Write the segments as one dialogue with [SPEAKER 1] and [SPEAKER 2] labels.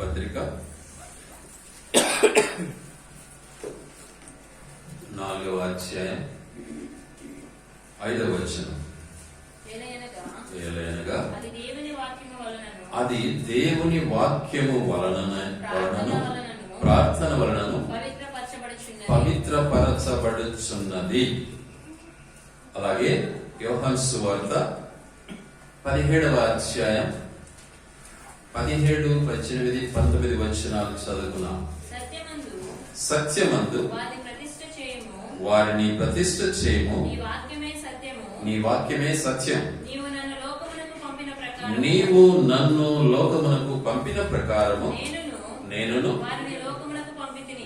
[SPEAKER 1] పత్రిక నాలుగవ అధ్యాయం ఐదవ వచనం. ఏలైనగా
[SPEAKER 2] అది దేవుని వాక్యము వలనను.
[SPEAKER 1] అది దేవుని వాక్యము వలన
[SPEAKER 2] ప్రార్థన
[SPEAKER 1] వలనను ప్రార్థన వలనను
[SPEAKER 2] పవిత్రపరచబడుచున్నది.
[SPEAKER 1] అలాగే యోహన్ సువార్త పదిహేడవ అధ్యాయం పదిహేడు పద్దెనిమిది పంతొమ్మిది వచనాలు చదువుకున్నాం.
[SPEAKER 2] సత్యమందు
[SPEAKER 1] వారిని ప్రతిష్ఠ చేయము.
[SPEAKER 2] నీ వాక్యమే
[SPEAKER 1] సత్యం.
[SPEAKER 2] నీవు నన్ను లోకమునకు పంపిన
[SPEAKER 1] ప్రకారము.
[SPEAKER 2] నేనును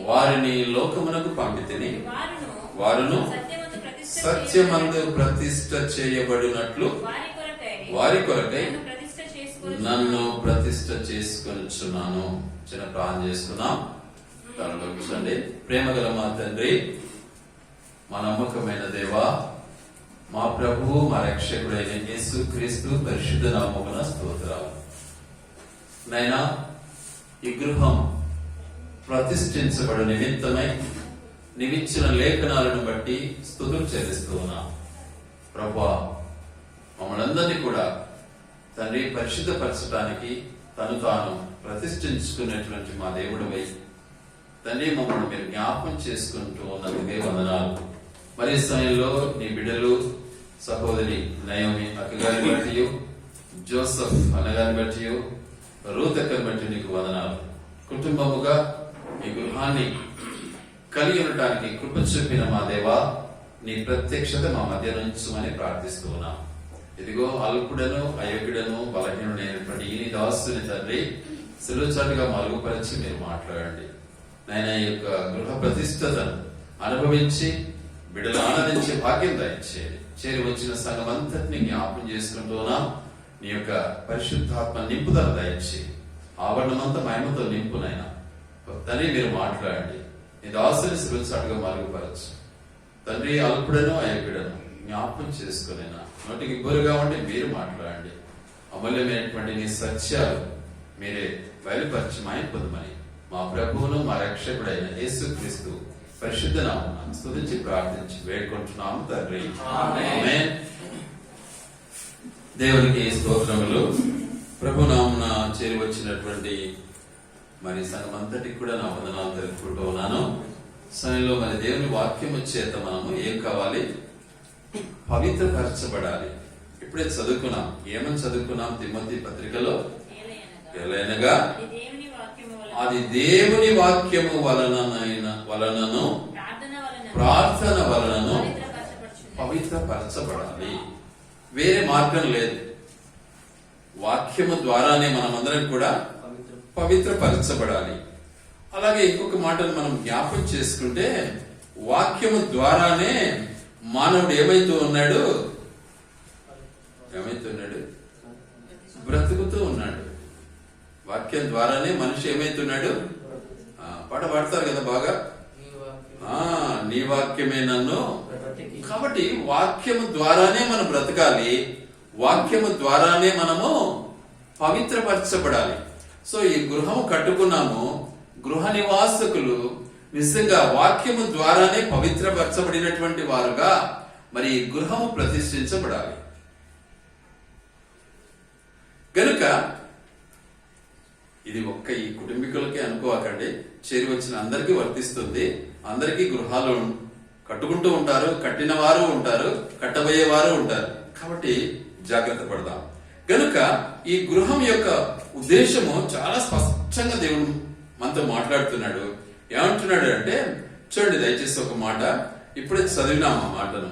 [SPEAKER 2] వారిని లోకమునకు పంపితిని.
[SPEAKER 1] వారిని
[SPEAKER 2] సత్యమందు ప్రతిష్ఠ
[SPEAKER 1] చేయబడినట్లు
[SPEAKER 2] వారి కొరకై నన్ను ప్రతిష్ట చేసుకొని
[SPEAKER 1] చేసుకొనిచున్నాను. చిన్న ప్రాణం చేసుకున్నాం తనలో కూర్చోండి. ప్రేమ గల మా తండ్రి మా నమ్మకమైన దేవా మా ప్రభువు మా రక్షకుడైన యేసు క్రీస్తు పరిశుద్ధ నామమున స్తోత్రాలు. నైనా ఈ గృహం ప్రతిష్ఠించబడు నిమిత్తమై నీవిచ్చిన లేఖనాలను బట్టి స్థుతులు చెల్లిస్తూ ఉన్నా. ప్రభా మమ్మల్ని అందరినీ కూడా తండ్రి పరిశుద్ధపరచడానికి తను తాను ప్రతిష్ఠించుకున్నటువంటి మా దేవుడు వై తండ్రి మమ్మల్ని మీరు జ్ఞాపకం చేసుకుంటూ ఉన్నందుకే వందనాలు. మరి సమయంలో నీ బిడ్డలు సహోదరి నయోమి అక్కగారిని బట్టి జోసఫ్ అన్నగారిని బట్టి రూత్ అక్కని బట్టి నీకు వందనాలు. కుటుంబముగా ఈ గృహాన్ని కలిగి ఉండటానికి కృప చూపిన మా దేవా నీ ప్రత్యక్షత మా మధ్య నుంచి ప్రార్థిస్తూ ఉన్నాం. ఇదిగో అల్పుడను అయోగ్యుడను బలహీనుడైనటువంటి ఈ దాసుని తండ్రి సులుచాటుగా మరుగుపరిచి మీరు మాట్లాడండి. నాయన ఈ యొక్క గృహ ప్రతిష్టతను అనుభవించి బిడ్డలు ఆనందించే భాగ్యం దయచేది చేరి వచ్చిన సంఘం అంతటిని జ్ఞాపం చేసుకుంటూనా నీ యొక్క పరిశుద్ధాత్మ నింపుదల దయచి ఆవరణమంతా మహిమతో నింపునైనా తండ్రి మీరు మాట్లాడండి. నీ దాసుని సులుచాటుగా మరుగుపరచు. తండ్రి అల్పుడను అయోగ్యుడను జ్ఞాపకం చేసుకునేనా? నోటికి గురుగా ఉండి మీరు మాట్లాడండి. అమూల్యమైనటువంటి నీ సత్యాలు మీరే బయలుపరిచి మాయపొందమని మా ప్రభువును మా రక్షకుడైన యేసు క్రీస్తు పరిశుద్ధ నామం స్తుతించి ప్రార్థించి వేడుకుంటున్నాము తండ్రి. దేవునికి స్తోత్రములు. ప్రభు నామున చేరి వచ్చినటువంటి మరి అంతటికి కూడా నా వందనాలు తెలుపుకుంటూ ఉన్నాను. సమయంలో మరి దేవుని వాక్యము చేత మనము ఏం కావాలి? పవిత్రపరచబడాలి. ఇప్పుడే చదువుకున్నాం ఏమని చదువుకున్నాం తిమ్మతి పత్రికలో? ఎలైనగా
[SPEAKER 2] అది దేవుని వాక్యము వలన
[SPEAKER 1] వలననైన వలనను?
[SPEAKER 2] ప్రార్థన
[SPEAKER 1] వలనను పవిత్రపరచబడాలి. వేరే మార్గం లేదు. వాక్యము ద్వారానే మనమందరం కూడా పవిత్రపరచబడాలి. అలాగే ఇంకొక మాటను మనం జ్ఞాపం చేసుకుంటే వాక్యము ద్వారానే మానవుడు ఏమైతూ ఉన్నాడు? ఏమైతూ ఉన్నాడు? బ్రతుకుతూ ఉన్నాడు. వాక్యం ద్వారానే మనిషి ఏమైతున్నాడు? పాట పాడతారు కదా బాగా? ఆ నీ వాక్యమే నన్ను కాబట్టి వాక్యము ద్వారానే మనం బ్రతకాలి. వాక్యము ద్వారానే మనము పవిత్రపరచబడాలి. సో ఈ గృహము కట్టుకున్నాము. గృహ నివాసకులు నిజంగా వాక్యము ద్వారానే పవిత్రపరచబడినటువంటి వారుగా మరి ఈ గృహము ప్రతిష్ఠించబడాలి. గనుక ఇది ఒక్క ఈ కుటుంబీకులకే అనుకోకండి. చేరి వచ్చిన అందరికీ వర్తిస్తుంది. అందరికీ గృహాలు కట్టుకుంటూ ఉంటారు కట్టిన వారు ఉంటారు కట్టబోయే వారు ఉంటారు. కాబట్టి జాగ్రత్త పడదాం. గనుక ఈ గృహం యొక్క ఉద్దేశము చాలా స్పష్టంగా దేవుడు మనతో మాట్లాడుతున్నాడు. ఏమంటున్నాడు అంటే చూడండి దయచేసి ఒక మాట. ఇప్పుడే చదివినాం ఆ మాటను.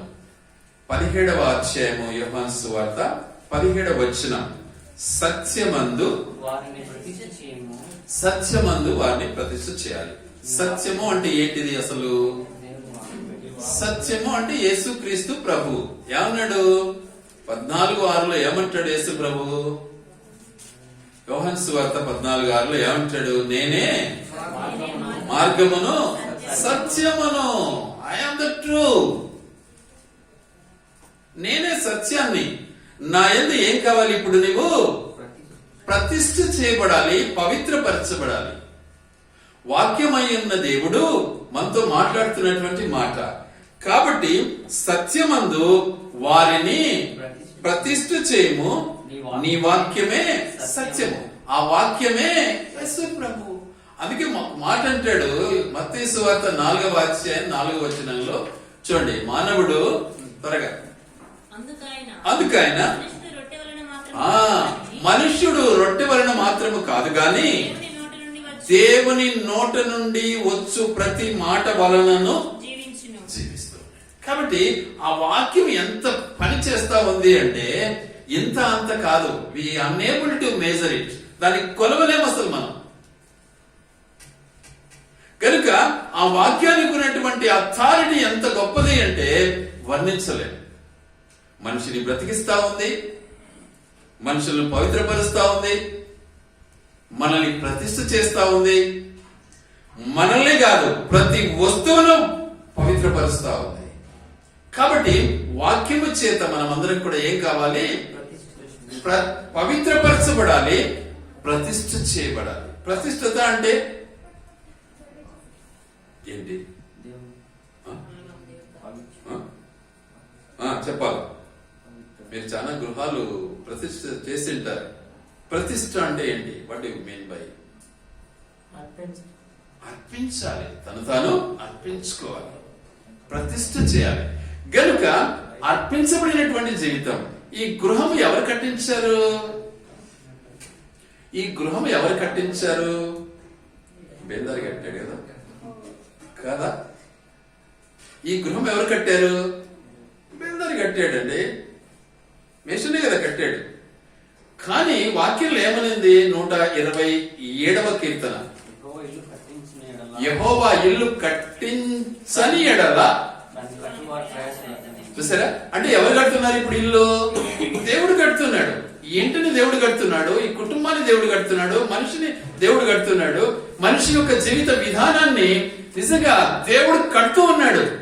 [SPEAKER 1] పదిహేడవ అధ్యాయము యోహాను సువార్త పదిహేడవ వచ్చిన సత్యమందు
[SPEAKER 3] వారిని ప్రతిష్ఠ చేయము.
[SPEAKER 1] సత్యమందు వారిని ప్రతిష్ఠ చేయాలి. సత్యము అంటే ఏంటిది అసలు. సత్యము అంటే యేసు క్రీస్తు ప్రభు. ఏమన్నాడు? పద్నాలుగు ఆరులో ఏమంటాడు యేసు ప్రభు? యోహన్ సువార్త పద్నాలుగు ఆరులో ఏమంటాడు? నేనే మార్గమును సత్యమును. ఐఎమ్ ద ట్రూ నేనే సత్యాన్ని. నా ఎందు ఏం కావాలి ఇప్పుడు నీవు?
[SPEAKER 3] ప్రతిష్ఠ
[SPEAKER 1] చేయబడాలి పవిత్రపరచబడాలి. వాక్యమై ఉన్న దేవుడు మనతో మాట్లాడుతున్నటువంటి మాట. కాబట్టి సత్యమందు వారిని ప్రతిష్ఠ చేయము నీ వాక్యమే సత్యము. ఆ వాక్యమే ప్రభు. అందుకే మాట అంటాడు మత్తయి వార్త నాలుగవ అధ్యాయం నాలుగవ వచనంలో. చూడండి మానవుడు త్వరగా.
[SPEAKER 2] మాత్రమే
[SPEAKER 1] ఆ మనుష్యుడు రొట్టె వలన మాత్రము కాదు గాని
[SPEAKER 2] దేవుని నోటి నుండి వచ్చి.
[SPEAKER 1] ప్రతి మాట వలనను జీవిస్తూ. కాబట్టి ఆ వాక్యం ఎంత పని చేస్తా ఉంది అంటే ఇంత అంత కాదు. We unable to measure it దానికి కొలవలేము ఆ వాక్యానికి ఉన్నటువంటి అథారిటీ ఎంత గొప్పది అంటే వర్ణించలేము. మనిషిని బ్రతికిస్తా ఉంది మనుషులను పవిత్రపరుస్తా ఉంది మనల్ని ప్రతిష్ఠ చేస్తా ఉంది మనల్ని కాదు ప్రతి వస్తువును పవిత్రపరుస్తా ఉంది. కాబట్టి వాక్యము చేత మనమందరం కూడా ఏం కావాలి? ప్ర- పవిత్రపరచబడాలి ప్రతిష్ఠ చేయబడాలి. ప్రతిష్ఠత అంటే ఏంటి చెప్పాలి. మీరు చాలా గృహాలు ప్రతిష్ఠ చేసి ఉంటారు ప్రతిష్ఠ అంటే ఏంటి? వాట్ యు మీన్ బై అర్పించాలి. తను తాను అర్పించుకోవాలి. ప్రతిష్ఠ చేయాలి. గనుక అర్పించబడినటువంటి జీవితం ఈ గృహం ఎవరు కట్టించారు? ఈ గృహం ఎవరు కట్టించారు? బేదారి కట్టాడు కదా. కదా? ఈ గృహం ఎవరు కట్టారు? బేదారి కట్టాడండి. మేషనే కదా కట్టాడు. కానీ వాక్యంలో ఏమనింది? నూట ఇరవై ఏడవ కీర్తన.
[SPEAKER 3] యహోవా ఇల్లు కట్టించని
[SPEAKER 1] ఎడల. చూసారా? అంటే ఎవరు కడుతున్నారు ఇప్పుడు ఇల్లు? దేవుడు కడుతున్నాడు. ఈ ఇంటిని దేవుడు కడుతున్నాడు ఈ కుటుంబాన్ని దేవుడు కడుతున్నాడు మనిషిని దేవుడు కడుతున్నాడు. మనిషి యొక్క జీవిత విధానాన్ని నిజంగా దేవుడు కడుతూ ఉన్నాడు.